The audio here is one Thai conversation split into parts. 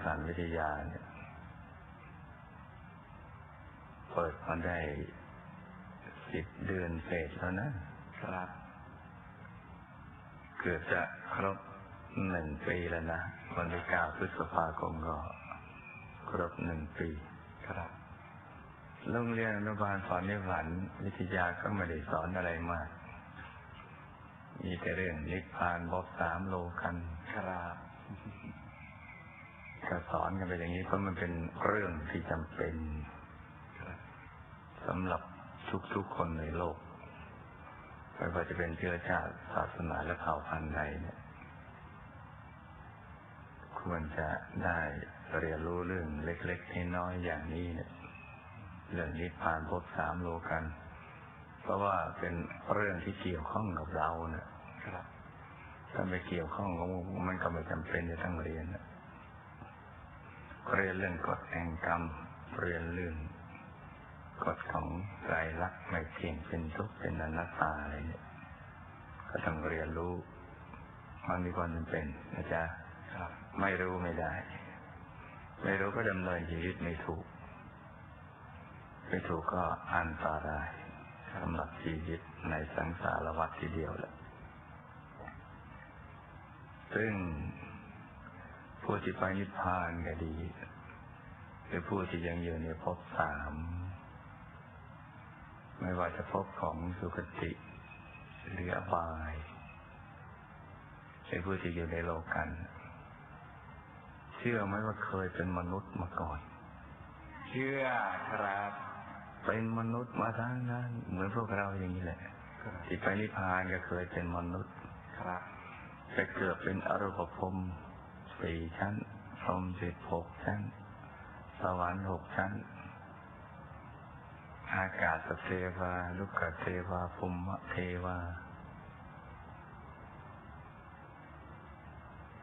านฝันในฝันวิทยาเนี่ย เปิดมาได้สิบเดือนเศษแล้วนะครับ เกือบจะครบหนึ่งปีแล้วนะวันที่เก้าพฤษภาคมก็ครบหนึ่งปีครับโรงเรียนอนุบาลสอนในฝันวิทยาก็ไม่ได้สอนอะไรมาก มีแต่เรื่องนิพพานบอบสามโลกันครับ ก็สอนกันไปอย่างนี้เพราะมันเป็นเรื่องที่จำเป็นครับสำหรับทุกๆคนในโลกไม่ว่าจะเป็นเชื้อชาติศาสนาและเผ่าพันธุ์ใดเนี่ยควรจะได้เรียนรู้เรื่องเล็กๆน้อยๆอย่างนี้เนี่ยเรื่องนิพพานพบสามโลกัน เพราะว่าเป็นเรื่องที่เกี่ยวข้องกับเราเนี่ยครับถ้าไม่เกี่ยวข้องก็มันก็ไม่จำเป็นจะต้องเรียนนะ เรียนเรื่องกฎแห่งกรรม เรียนเรื่องกฎของไตรลักษณ์ไม่เที่ยงเป็นทุกข์เป็นอนัตตาอะไรเนี่ยก็ต้องเรียนรู้ มันมีความจำเป็นนะจ๊ะครับไม่รู้ไม่ได้ ไม่รู้ก็ดำเนินชีวิตไม่ถูก ไม่ถูกก็อันตรายสำหรับชีวิตในสังสารวัฏทีเดียวแหละซึ่ง ผู้ที่ไปนิพพานก็ดีหรือผู้ที่ยังอยู่ในภพสาม ไม่ว่าจะภพของสุคติหรืออบายหรือผู้ที่อยู่ในโลกัน เชื่อไหมว่าเคยเป็นมนุษย์มาก่อน เชื่อครับ เป็นมนุษย์มาทั้งนั้น เหมือนพวกเราอย่างนี้แหละครับที่ไปนิพพานก็เคยเป็นมนุษย์ครับไปเกิดเป็นอรูปภพ สี่ชั้นพรมสิบหกชั้น สวรรค์หกชั้น อากาศเทวาลูกเทวาภูมิเทวา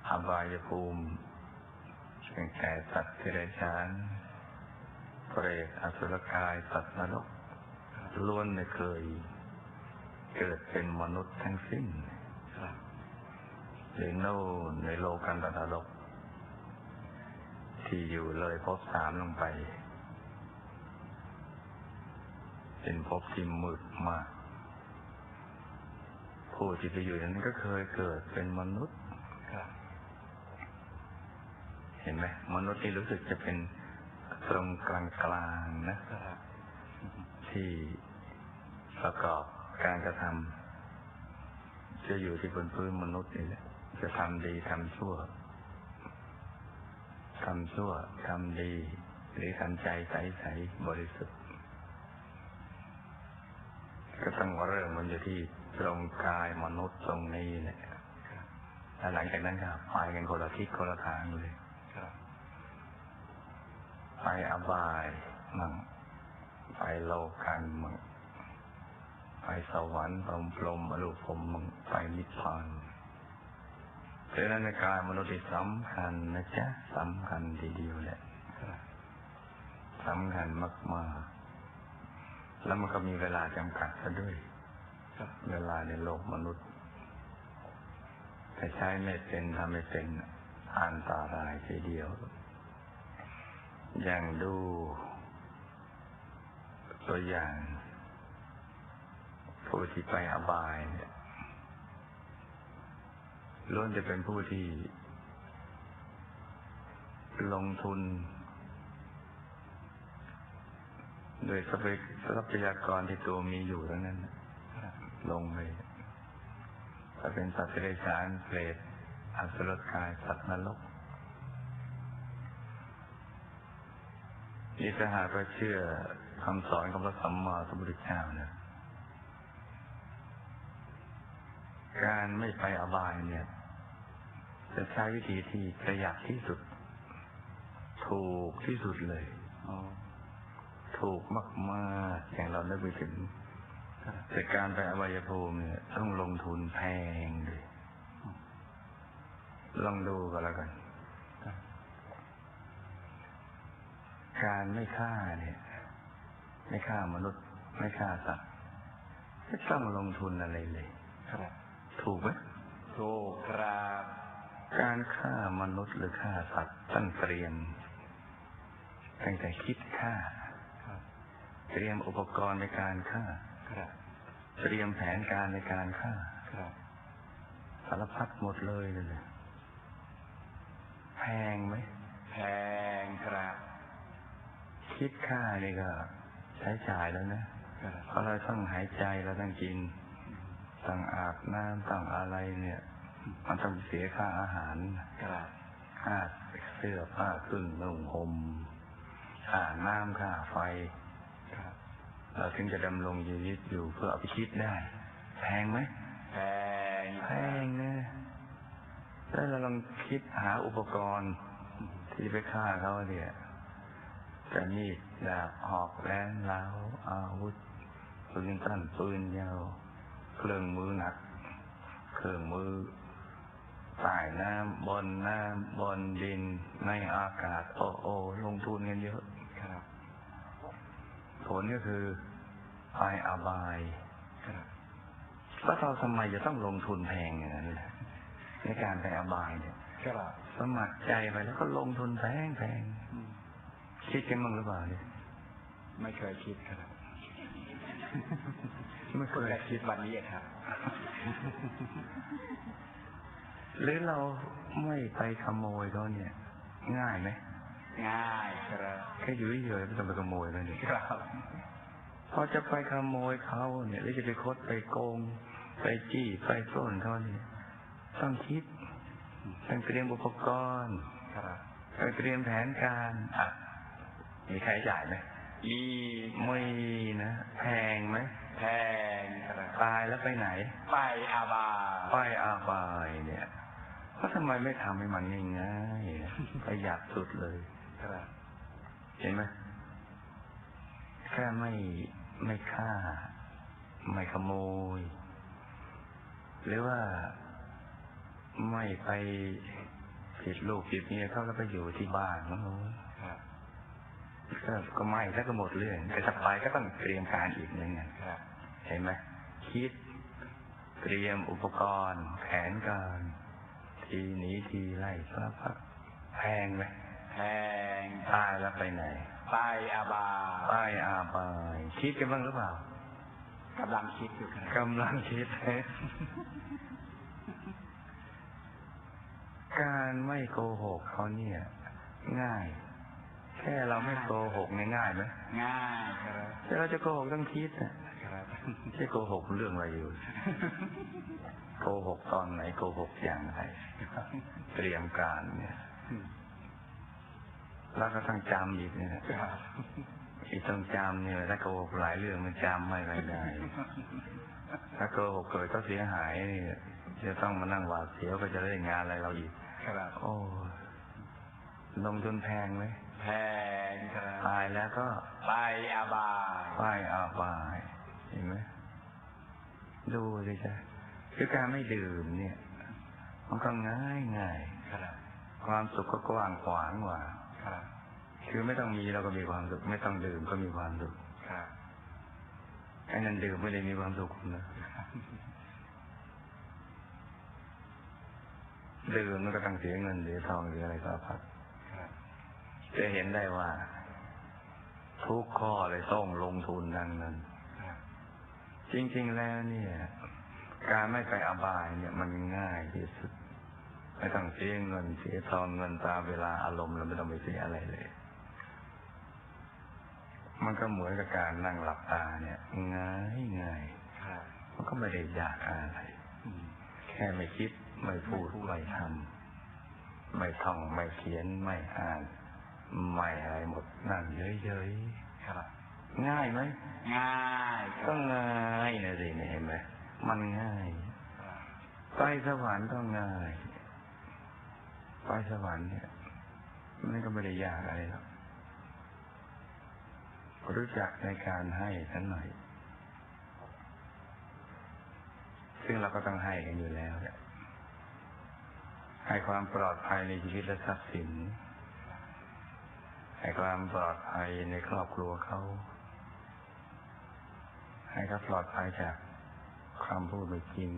อบายภูมิเป็นแก่สัตว์ที่ไรชานเปรตอสุรกายสัตว์นรกล้วนไม่เคย เกิดเป็นมนุษย์ทั้งสิ้น หรือโน่นในโลกันตนรกที่อยู่เลยภพสามลงไป เป็นภพที่มืดมาก ผู้ที่ไปอยู่นั้นก็เคยเกิดเป็นมนุษย์เห็นไหมมนุษย์ที่รู้สึกจะเป็นตรงกลางกลางๆนะที่ประกอบการกระทำจะอยู่ที่บนพื้นมนุษย์นี่แหละ จะทำดีทำชั่วทำชั่วทำดี หรือทำใจใสๆบริสุทธิ์ ก็ต้องเริ่มมันอยู่ที่ตรงกายมนุษย์ตรงนี้แหละแล้วหลังจากนั้นก็ไปกันคนละทิศคนละทางเลยครับไปอบายมั่งไปโลกันมั่งไปสวรรค์พรมพรมอรูปพรหมมั่งไปนิพพาน เพราะฉะนั้นกายมนุษย์ที่สำคัญนะจ๊ะสำคัญทีเดียวแหละสำคัญมาก ๆ แล้วมันก็มีเวลาจำกัดซะด้วย เวลาในโลกมนุษย์ถ้าใช้ไม่เป็นทำไม่เป็นอันตรายทีเดียว อย่างดู ตัวอย่างผู้ที่ไปอบายเนี่ย ล้วนจะเป็นผู้ที่ ลงทุน โดยทรัพยทรัพยากรที่ตัวมีอยู่ทั้งนั้น ลงไปถ้าเป็นสัตว์ที่ได้สารเปรตอสุรกายสัตว์นรกนี่ถ้าหากว่าเชื่อคำสอนของพระสัมมาสัมพุทธเจ้าเนี่ย การไม่ไปอบายเนี่ย จะใช้วิธีที่ประหยัดที่สุด ถูกที่สุดเลยถูกมากๆอย่างเรานึกไปถึงแต่การไปอวัยภูมิเนี่ยต้องลงทุนแพงเลยลองดูก็แล้วกัน การไม่ฆ่าเนี่ย ไม่ฆ่ามนุษย์ ไม่ฆ่าสัตว์ไม่ต้องลงทุนอะไรเลยครับ ถูกไหมถูกครับ การฆ่ามนุษย์หรือฆ่าสัตว์ต้องเตรียมตั้งแต่คิดฆ่าครับเตรียมอุปกรณ์ในการฆ่าครับเตรียมแผนการในการฆ่าครับสารพัดหมดเลยเลยแพงไหมแพงครับ คิดค่านี่ก็ ใช้จ่ายแล้วนะครับเพราะเราต้องหายใจเราต้องกิน ต้องอาบน้ำต้องอะไรเนี่ย มันต้องเสียค่าอาหารครับค่าเสื้อผ้าเครื่องนุ่งห่มค่าน้ำค่าไฟครับเราถึงจะดำรงชีวิตอยู่เพื่อเอาไปคิดได้ แพงไหมแพงแพงนะแล้วเราลองคิดหาอุปกรณ์ที่ไปฆ่าเขาเนี่ยจะมีดดาบหอกแหลมเหลาอาวุธปืนสั้นปืนยาว เครื่องมือหนัก เครื่องมือใต้น้ำบนน้ำบนดินในอากาศ โอ้โอลงทุนกันเยอะครับผลก็คือไปอบายครับแล้วเราทำไมจะต้องลงทุนแพงอย่างนั้นล่ะในการไปอบายเนี่ยครับสมัครใจไปแล้วก็ลงทุนแพงแพงอืมคิดกันบ้างหรือเปล่าเนี่ยไม่เคยคิดครับ ไม่เคเพิ่งยได้คิดวันนี้เองครับ หรือเราไม่ไปขโมยเขาเนี่ย ง่ายไหมง่ายครับแค่อยู่เฉยๆไม่ต้องไปขโมยเขาเนี่ยครับพอจะไปขโมยเขาเนี่ยหรือจะไปคดไปโกง ไปจี้ไปปล้นเขาเนี่ยต้องคิดต้องเตรียมอุปกรณ์ครับต้องเตรียมแผนการอะมีค่าใช้จ่ายไหม มีไม่นะแพงไหมแพงครับตายแล้วไปไหน ไปอาบาไปอาบายเนี่ยก็ทำไมไม่ทำให้มันง่ายๆนะประหยัดสุดเลยครับเห็นไหมแค่ไม่ไม่ฆ่า ไม่ขโมย หรือว่าไม่ไปผิดลูกผิดเมียเขาแล้วไปอยู่ที่บ้านของเขาครับ ก็ก็ไม่แล้วก็หมดเรื่องแต่ถ้าไปก็ต้องเตรียมการอีกหนึ่งไงครับเห็นไหมคิดเตรียมอุปกรณ์ แผนการ ทีหนีทีไล่สารพัดแพงไหมแพงตายแล้วไปไหนไปอาบาไปอาบายคิดกันบ้างหรือเปล่ากำลังคิดอยู่ครับกำลังคิดการไม่โกหกเขาเนี่ย ง่าย แค่เราไม่โกหกเนี่ยง่ายไหมง่ายครับแต่เราจะโกหกต้องคิดนะครับไม่ใช่โกหกเรื่องอะไรอยู่ โกหกตอนไหนโกหกอย่างไรเตรียมการเนี่ยแล้วก็ต้องจำอีกเนี่ยครับอีกต้องจำเนี่ยถ้าโกหกหลายเรื่องมันจำไม่ค่อยได้ถ้าโกหกเกิดก็เสียหายนี่จะต้องมานั่งหวาดเสียวก็จะเล่นงานอะไรเราอีกครับโอ้ลงทุนแพงไหม แพงครับตายแล้วก็ไปอาบาป้ายอาบายเห็นไหมดูสิจ้ะคือการไม่ดื่มเนี่ย มันก็ง่ายง่ายครับความสุขก็กว้างขวางกว่าครับคือไม่ต้องมีเราก็มีความสุข ไม่ต้องดื่มก็มีความสุขครับไอ้นั่นดื่มไม่ได้มีความสุขนะดื่มมันก็ต้องเสียเงินเสียทองเสียอะไรสารพัดครับ จะเห็นได้ว่า ทุกข้อเลยต้องลงทุนทั้งนั้น จริง ๆ แล้วเนี่ย การไม่ไปอบายเนี่ยมันง่ายที่สุด ไม่ต้องเสียเงินเสียทองเงินตาเวลาอารมณ์เราไม่ต้องไปเสียอะไรเลย มันก็เหมือนกับการนั่งหลับตาเนี่ย ง่ายง่ายมันก็ไม่ได้ยากอะไรแค่ไม่คิดไม่พูดไม่ทำไม่ท่องไม่เขียนไม่อ่าน ไม่อะไรหมดนั่งเฉยครับๆง่ายไหมง่ายคก็รับง่ายนะสิเนี่ยเห็นไหมมันง่ายครับไปสวรรค์ก็ง่ายไปสวรรค์เนี่ยมันก็ไม่ได้ยากอะไรหรอกรู้จักในการให้สันหน่อยซึ่งเราก็ต้องให้กันอยู่แล้วเนี่ยให้ความปลอดภัยในชีวิตและทรัพย์สิน ให้ความปลอดภัยในครอบครัวเขา ให้เขาปลอดภัยจากความพูดไม่จริง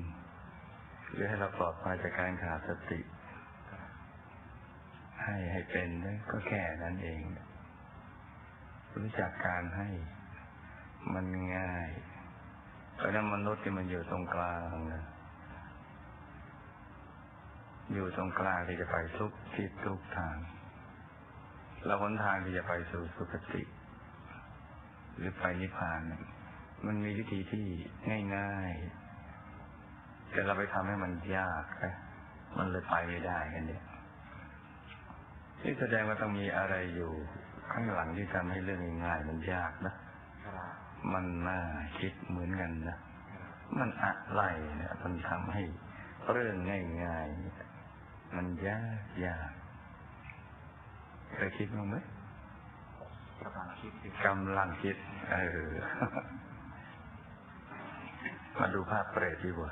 หรือให้เราปลอดภัยจากการขาดสติ ให้ให้เป็นนะก็แค่นั้นเอง รู้จักการให้มันง่ายเพราะนั้นมนุษย์ที่มันอยู่ตรงกลางนะอยู่ตรงกลางที่จะไปทุกทิศทุกทาง แล้วหนทางที่จะไปสู่สุคติ หรือไปนิพพานมันมีวิธีที่ง่ายๆ แต่เราไปทำให้มันยากนะมันเลยไปไม่ได้กันเนี่ยนี่แสดงว่าต้องมีอะไรอยู่ข้างหลังที่ทำให้เรื่องง่ายๆมันยากนะมันน่าคิดเหมือนกันนะมันอะไรเนี่ยมันทำให้เรื่องง่ายๆมันยากยาก เคยคิดบ้างไหมกำลังคิดอยู่กำลังคิด เออ มาดูภาพเปรตดีกว่า